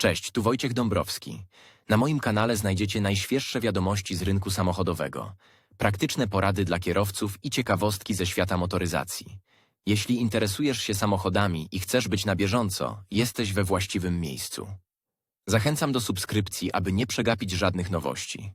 Cześć, tu Wojciech Dąbrowski. Na moim kanale znajdziecie najświeższe wiadomości z rynku samochodowego, praktyczne porady dla kierowców i ciekawostki ze świata motoryzacji. Jeśli interesujesz się samochodami i chcesz być na bieżąco, jesteś we właściwym miejscu. Zachęcam do subskrypcji, aby nie przegapić żadnych nowości.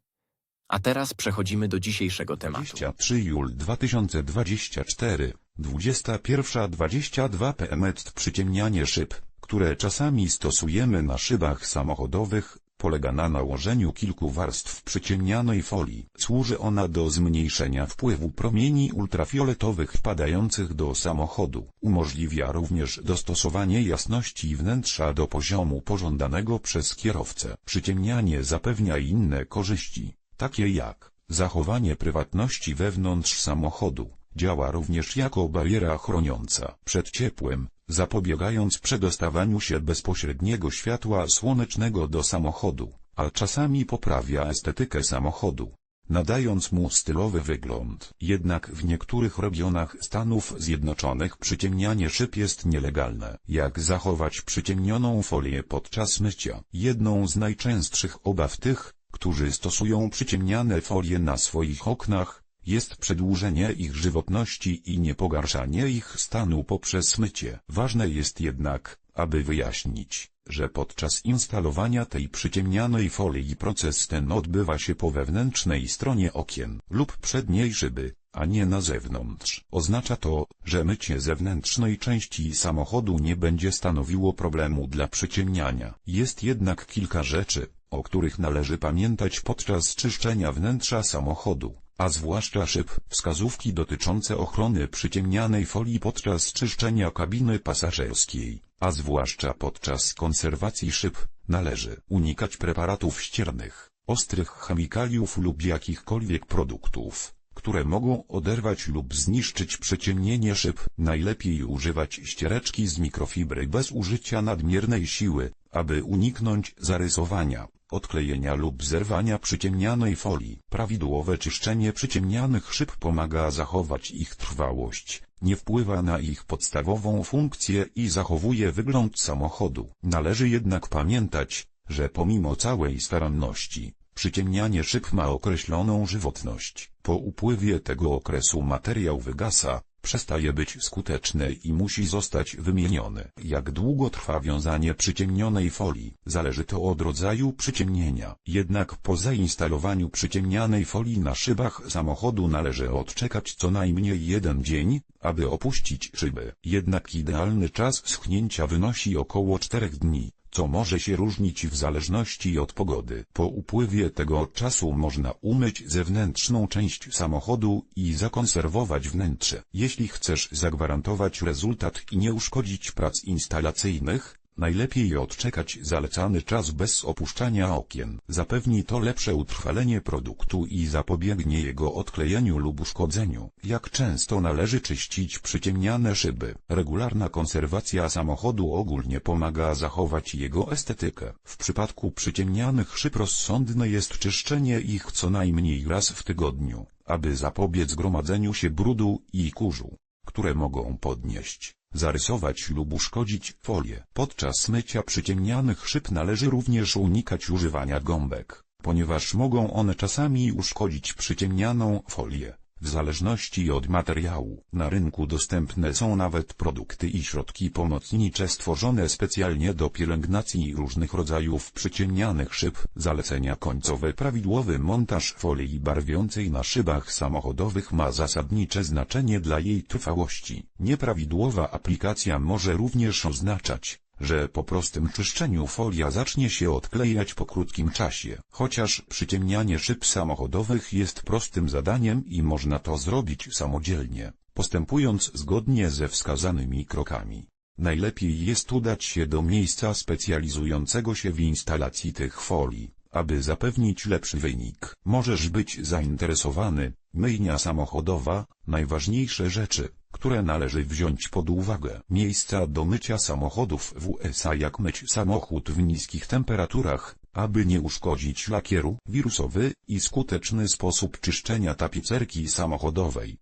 A teraz przechodzimy do dzisiejszego tematu. 23 jul 2024, 21.22 pm Przyciemnianie szyb, które czasami stosujemy na szybach samochodowych, polega na nałożeniu kilku warstw przyciemnianej folii. Służy ona do zmniejszenia wpływu promieni ultrafioletowych wpadających do samochodu. Umożliwia również dostosowanie jasności wnętrza do poziomu pożądanego przez kierowcę. Przyciemnianie zapewnia inne korzyści, takie jak zachowanie prywatności wewnątrz samochodu. Działa również jako bariera chroniąca przed ciepłem, zapobiegając przedostawaniu się bezpośredniego światła słonecznego do samochodu, a czasami poprawia estetykę samochodu, nadając mu stylowy wygląd. Jednak w niektórych regionach Stanów Zjednoczonych przyciemnianie szyb jest nielegalne. Jak zachować przyciemnioną folię podczas mycia? Jedną z najczęstszych obaw tych, którzy stosują przyciemniane folie na swoich oknach, jest przedłużenie ich żywotności i nie pogarszanie ich stanu poprzez mycie. Ważne jest jednak, aby wyjaśnić, że podczas instalowania tej przyciemnianej folii proces ten odbywa się po wewnętrznej stronie okien lub przedniej szyby, a nie na zewnątrz. Oznacza to, że mycie zewnętrznej części samochodu nie będzie stanowiło problemu dla przyciemniania. Jest jednak kilka rzeczy, o których należy pamiętać podczas czyszczenia wnętrza samochodu, a zwłaszcza szyb. Wskazówki dotyczące ochrony przyciemnianej folii podczas czyszczenia kabiny pasażerskiej, a zwłaszcza podczas konserwacji szyb, należy unikać preparatów ściernych, ostrych chemikaliów lub jakichkolwiek produktów, które mogą oderwać lub zniszczyć przyciemnienie szyb. Najlepiej używać ściereczki z mikrofibry bez użycia nadmiernej siły, aby uniknąć zarysowania, odklejenia lub zerwania przyciemnianej folii. Prawidłowe czyszczenie przyciemnianych szyb pomaga zachować ich trwałość, nie wpływa na ich podstawową funkcję i zachowuje wygląd samochodu. Należy jednak pamiętać, że pomimo całej staranności, przyciemnianie szyb ma określoną żywotność. Po upływie tego okresu materiał wygasa, przestaje być skuteczny i musi zostać wymieniony. Jak długo trwa wiązanie przyciemnionej folii, zależy to od rodzaju przyciemnienia. Jednak po zainstalowaniu przyciemnianej folii na szybach samochodu należy odczekać co najmniej jeden dzień, aby opuścić szyby. Jednak idealny czas schnięcia wynosi około 4 dni co może się różnić w zależności od pogody. Po upływie tego czasu można umyć zewnętrzną część samochodu i zakonserwować wnętrze. Jeśli chcesz zagwarantować rezultat i nie uszkodzić prac instalacyjnych, Najlepiej odczekać zalecany czas bez opuszczania okien. Zapewni to lepsze utrwalenie produktu i zapobiegnie jego odklejeniu lub uszkodzeniu. Jak często należy czyścić przyciemniane szyby? Regularna konserwacja samochodu ogólnie pomaga zachować jego estetykę. W przypadku przyciemnianych szyb rozsądne jest czyszczenie ich co najmniej raz w tygodniu, aby zapobiec gromadzeniu się brudu i kurzu, które mogą podnieść zarysować lub uszkodzić folię. Podczas mycia przyciemnianych szyb należy również unikać używania gąbek, ponieważ mogą one czasami uszkodzić przyciemnianą folię. W zależności od materiału, na rynku dostępne są nawet produkty i środki pomocnicze stworzone specjalnie do pielęgnacji różnych rodzajów przyciemnianych szyb. Zalecenia końcowe Prawidłowy montaż folii barwiącej na szybach samochodowych ma zasadnicze znaczenie dla jej trwałości. Nieprawidłowa aplikacja może również oznaczać, że po prostym czyszczeniu folia zacznie się odklejać po krótkim czasie. Chociaż przyciemnianie szyb samochodowych jest prostym zadaniem i można to zrobić samodzielnie, postępując zgodnie ze wskazanymi krokami. Najlepiej jest udać się do miejsca specjalizującego się w instalacji tych folii, aby zapewnić lepszy wynik. Możesz być zainteresowany, myjnia samochodowa, najważniejsze rzeczy które należy wziąć pod uwagę. Miejsca do mycia samochodów w USA jak myć samochód w niskich temperaturach, aby nie uszkodzić lakieru, wirusowy i skuteczny sposób czyszczenia tapicerki samochodowej.